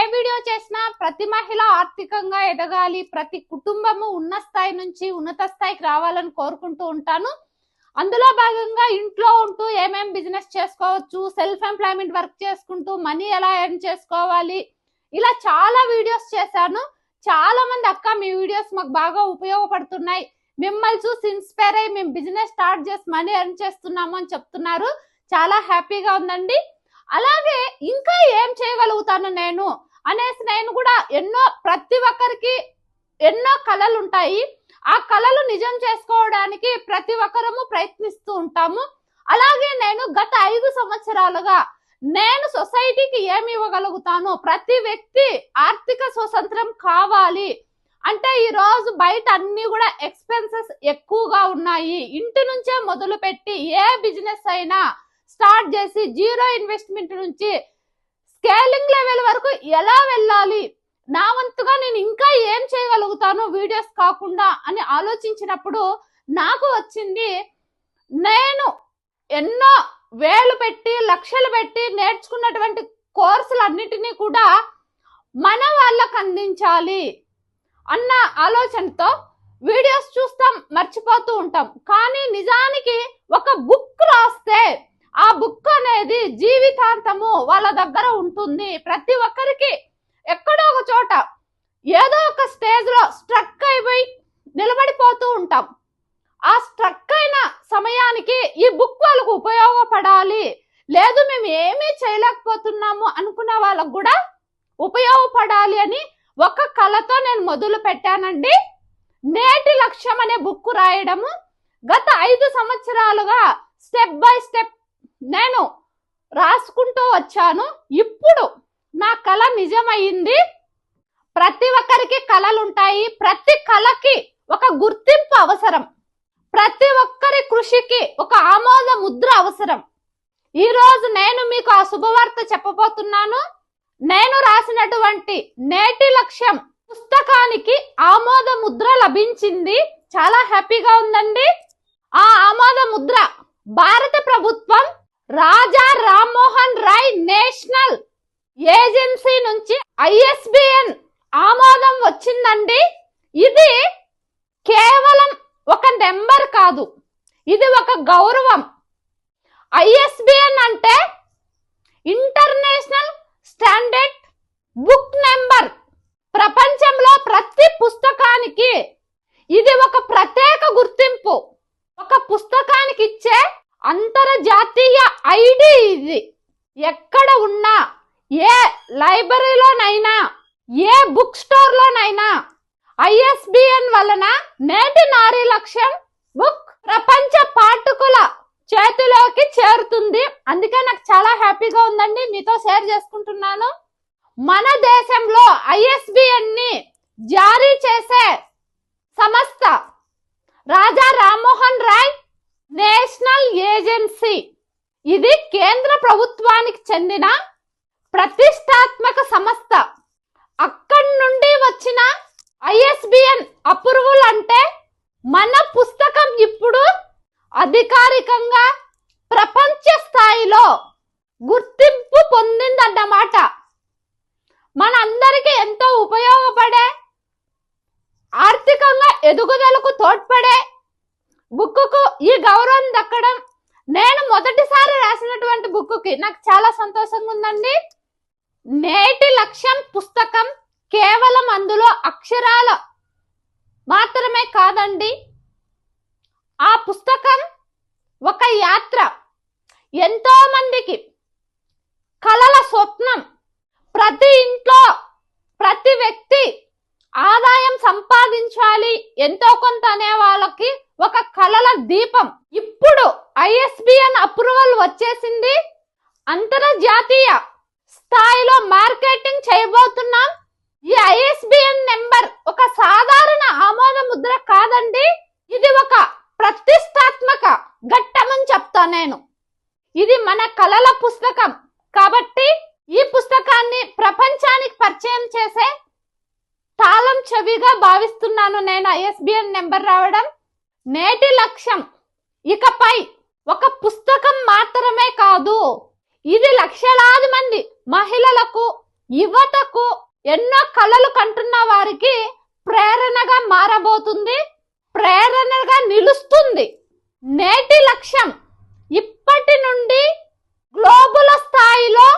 ఏ video చేసినా ప్రతి మహిళ ఆర్థికంగా ఎదగాలి ప్రతి కుటుంబము ఉన్న స్థాయి నుంచి ఉన్నత స్థాయికి రావాలని కోరుకుంటూ ఉంటాను. అందులో భాగంగా ఇంట్లో ఉంటూ ఏమేం బిజినెస్ చేసుకోవచ్చు సెల్ఫ్ ఎంప్లాయ్మెంట్ వర్క్ చేసుకుంటూ మనీ ఎలా ఎర్న్ చేసుకోవాలి ఇలా చాలా వీడియోస్ చేశాను. చాలా మంది అక్క మీ వీడియోస్ మాకు బాగా ఉపయోగపడుతున్నాయి. మిమ్మల్ని చూసి ఇన్స్పైర్ అయ్యి మేము బిజినెస్ స్టార్ట్ చేసి మనీ ఎర్న్ చేస్తున్నాము అని చెప్తున్నారు. చాలా హ్యాపీగా ఉందండి. అలాగే ఇంకా ఏం చేయగలుగుతాను నేను? అనేసి నేను కూడా ఎన్నో ప్రతి ఒక్కరికి ఎన్నో కళలు ఉంటాయి. ఆ కళలు నిజం చేసుకోవడానికి ప్రతి ఒక్కరము ప్రయత్నిస్తూ ఉంటాము. అలాగే నేను గత ఐదు సంవత్సరాలుగా నేను సొసైటీకి ఏమి ఇవ్వగలుగుతాను? ప్రతి వ్యక్తి ఆర్థిక స్వతంత్రం కావాలి. అంటే ఈ రోజు బయట అన్ని కూడా ఎక్స్పెన్సెస్ ఎక్కువగా ఉన్నాయి. ఇంటి నుంచే మొదలు పెట్టి ఏ బిజినెస్ అయినా స్టార్ట్ చేసి జీరో ఇన్వెస్ట్మెంట్ నుంచి స్కేలింగ్ లెవెల్ వరకు ఎలా వెళ్ళాలి? నా వంతుగా నేను ఇంకా ఏం చేయగలుగుతాను వీడియోస్ కాకుండా అని ఆలోచించినప్పుడు నాకు వచ్చింది నేను ఎన్నో వేలు పెట్టి లక్షలు పెట్టి నేర్చుకున్నటువంటి కోర్సులన్నిటినీ కూడా మన వాళ్ళకు అందించాలి అన్న ఆలోచనతో వీడియోస్ చూస్తాం మర్చిపోతూ ఉంటాం. కానీ నిజానికి ఒక బుక్ రాస్తే ఆ బుక్ అనేది జీవితాంతము వాళ్ళ దగ్గర ఉంటుంది ప్రతి ఒక్కరికి ఎక్కడో ఒక చోట ఏదో ఒక స్టేజ్లో స్ట్రక్ అయిపోయి నిలబడిపోతూ ఉంటాం. ఆ స్ట్రక్ అయిన సమయానికి ఈ బుక్ వాళ్ళకు ఉపయోగపడాలి. లేదు మేము ఏమీ చేయలేకపోతున్నాము అనుకున్న వాళ్ళకు కూడా ఉపయోగపడాలి అని ఒక కళతో నేను మొదలు పెట్టానండి. నేటి లక్ష్యం అనే బుక్ రాయడము గత ఐదు సంవత్సరాలుగా స్టెప్ బై స్టెప్ నేను రాసుకుంటూ వచ్చాను. ఇప్పుడు నా కళ నిజమైంది. ప్రతి ఒక్కరికి కళలు ఉంటాయి ప్రతి కళకి ఒక గుర్తింపు అవసరం. ప్రతి ఒక్కరి కృషికి ఒక ఆమోద ముద్ర అవసరం. ఈ రోజు నేను మీకు ఆ శుభవార్త చెప్పబోతున్నాను. నేను రాసినటువంటి నేటి లక్ష్యం పుస్తకానికి ఆమోద ముద్ర లభించింది. చాలా హ్యాపీగా ఉందండి. ఆ ఆమోద ముద్ర భారత ప్రభుత్వం రాజా రామ్మోహన్ రాయ్ నేషనల్ ఏజెన్సీ నుంచి ఐఎస్బిఎన్ ఆమోదం వచ్చిందండి. ఇది కేవలం ఒక నెంబర్ కాదు. ఇది ఒక గౌరవం. ఐఎస్బిఎన్ అంటే ఇంటర్నేషనల్ స్టాండర్డ్ బుక్ నెంబర్ ప్రపంచంలో ప్రతి పుస్తకానికి ఇది ఒక ప్రత్యేక గుర్తింపు ఒక పుస్తకానికి ఇచ్చే జాతీయ ఐడి ఇది. ఎక్కడ ఉన్నా ఏ లైబ్రరీలోనైనా ఏ బుక్ స్టోర్ లోనైనా ఐఎస్బిఎన్ వలన నేటి నారీ లక్ష్యం బుక్ ప్రపంచ పాఠకుల చేతిలోకి చేరుతుంది. అందుకే నాకు చాలా హ్యాపీగా ఉందండి మీతో షేర్ చేసుకుంటున్నాను. మన దేశంలో ఐఎస్బిఎన్ని జారీ చేసే సంస్థ? రాజా రామ్మోహన్ రాయ్ నేషనల్ ఏజెన్సీ ఇది కేంద్ర ప్రభుత్వానికి చెందిన ప్రతిష్టాత్మక సంస్థ. అక్కడి నుండి వచ్చిన ఐఎస్బిఎన్ అప్రూవల్ అంటే మన పుస్తకం ఇప్పుడు అధికారికంగా ప్రపంచ స్థాయిలో గుర్తింపు పొందిందన్నమాట. మనందరికీ ఎంతో ఉపయోగపడే ఆర్థికంగా ఎదుగుదలకు తోడ్పడే బుక్కుకు ఈ గౌరవం దక్కడం నేను మొదటిసారి రాసినటువంటి బుక్కుకి నాకు చాలా సంతోషంగా ఉందండి. నేటి లక్ష్యం పుస్తకం కేవలం అందులో అక్షరాల మాత్రమే కాదండి. ఆ పుస్తకం ఒక యాత్ర. ఎంతో మందికి కలల స్వప్నం. ప్రతి ఇంట్లో ప్రతి వ్యక్తి ఆదాయం సంపాదించాలి. ఎంతో కొంత అనే వాళ్ళకి ఒక కళల దీపం. ఇప్పుడు ఐఎస్బిఎన్ అప్రూవల్ వచ్చేసింది. అంతర్జాతీయ స్థాయిలో మార్కెటింగ్ చేయబోతున్నాం. ఈ ఐఎస్బిఎన్ నెంబర్ ఒక సాధారణ ఆమోద ముద్ర కాదండి. ఇది ఒక ప్రతిష్టాత్మక ఘట్టమని చెప్తా నేను. ఇది మన కళల పుస్తకం. కాబట్టి ఈ పుస్తకాన్ని ప్రపంచానికి పరిచయం చేసే తాళం చెవిగా భావిస్తున్నాను నేను ఐఎస్బిఎన్ నెంబర్ రావడం. నేటి లక్ష్యం. ఇకపై ఒక పుస్తకం మాత్రమే కాదు ఇది లక్షలాది మంది మహిళలకు యువతకు ఎన్నో కళలు కంటున్న వారికి ప్రేరణగా మారబోతుంది ప్రేరణగా నిలుస్తుంది. నేటి లక్ష్యం ఇప్పటి నుండి గ్లోబల్ స్థాయిలో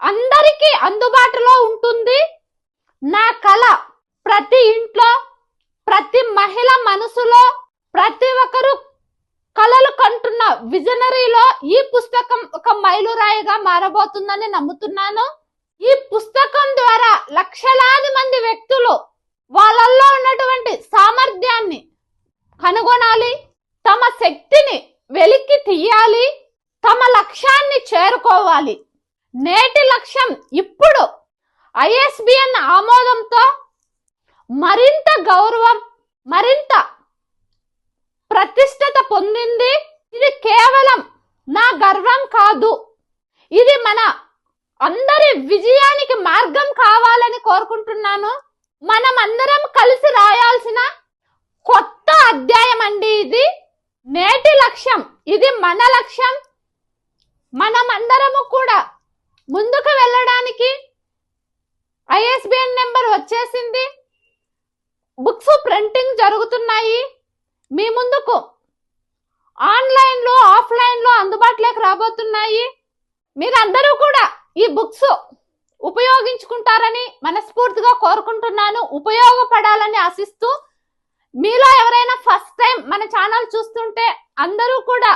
అందరికీ అందుబాటులో ఉంటుంది. నా కళ ప్రతి ఇంట్లో ప్రతి మహిళ మనసులో ప్రతి ఒక్కరు కళలు కంటున్న విజనరీలో ఈ పుస్తకం ఒక మైలురాయిగా మారబోతుందని నమ్ముతున్నాను. ఈ పుస్తకం ద్వారా లక్షలాది మంది వ్యక్తులు వాళ్ళల్లో ఉన్నటువంటి సామర్థ్యాన్ని కనుగొనాలి తమ శక్తిని వెలికి తీయాలి తమ లక్ష్యాన్ని చేరుకోవాలి. నేటి లక్ష్యం ఇప్పుడు ఐఎస్బిఎన్ ఆమోదంతో మరింత గౌరవం మరింత ప్రతిష్టత పొందింది. ఇది కేవలం నా గర్వం కాదు. ఇది మన అందరి విజయానికి మార్గం కావాలని కోరుకుంటున్నాను. మనం అందరం కలిసి రాయాల్సిన కొత్త అధ్యాయం అండి ఇది. నేటి లక్ష్యం ఇది మన లక్ష్యం. మనం అందరము కూడా ముందుకు వెళ్ళడానికి ఐఎస్బిఎన్ నెంబర్ వచ్చేసింది. బుక్స్ ప్రింటింగ్ జరుగుతున్నాయి. మీ ముందుకు ఆన్లైన్లో ఆఫ్లైన్లో అందుబాటులోకి రాబోతున్నాయి. మీరందరూ కూడా ఈ బుక్స్ ఉపయోగించుకుంటారని మనస్ఫూర్తిగా కోరుకుంటున్నాను. ఉపయోగపడాలని ఆశిస్తూ మీలో ఎవరైనా ఫస్ట్ టైం మన ఛానల్ చూస్తుంటే అందరూ కూడా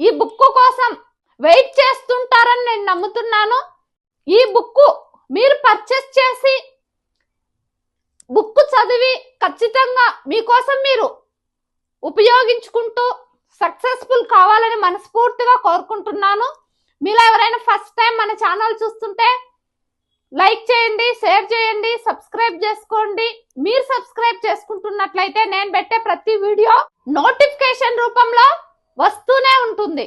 ఈ బుక్ కోసం వెయిట్ చేస్తుంటారని నేను నమ్ముతున్నాను. ఈ బుక్ మీరు పర్చేస్ చేసి బుక్ చదివి ఖచ్చితంగా మీకోసం మీరు ఉపయోగించుకుంటూ సక్సెస్ఫుల్ కావాలని మనస్ఫూర్తిగా కోరుకుంటున్నాను. మీలో ఎవరైనా ఫస్ట్ టైం మన ఛానల్ చూస్తుంటే లైక్ చేయండి షేర్ చేయండి సబ్స్క్రైబ్ చేసుకోండి. మీరు సబ్స్క్రైబ్ చేసుకుంటున్నట్లయితే నేను పెట్టే ప్రతి వీడియో నోటిఫికేషన్ రూపంలో వస్తూనే ఉంటుంది.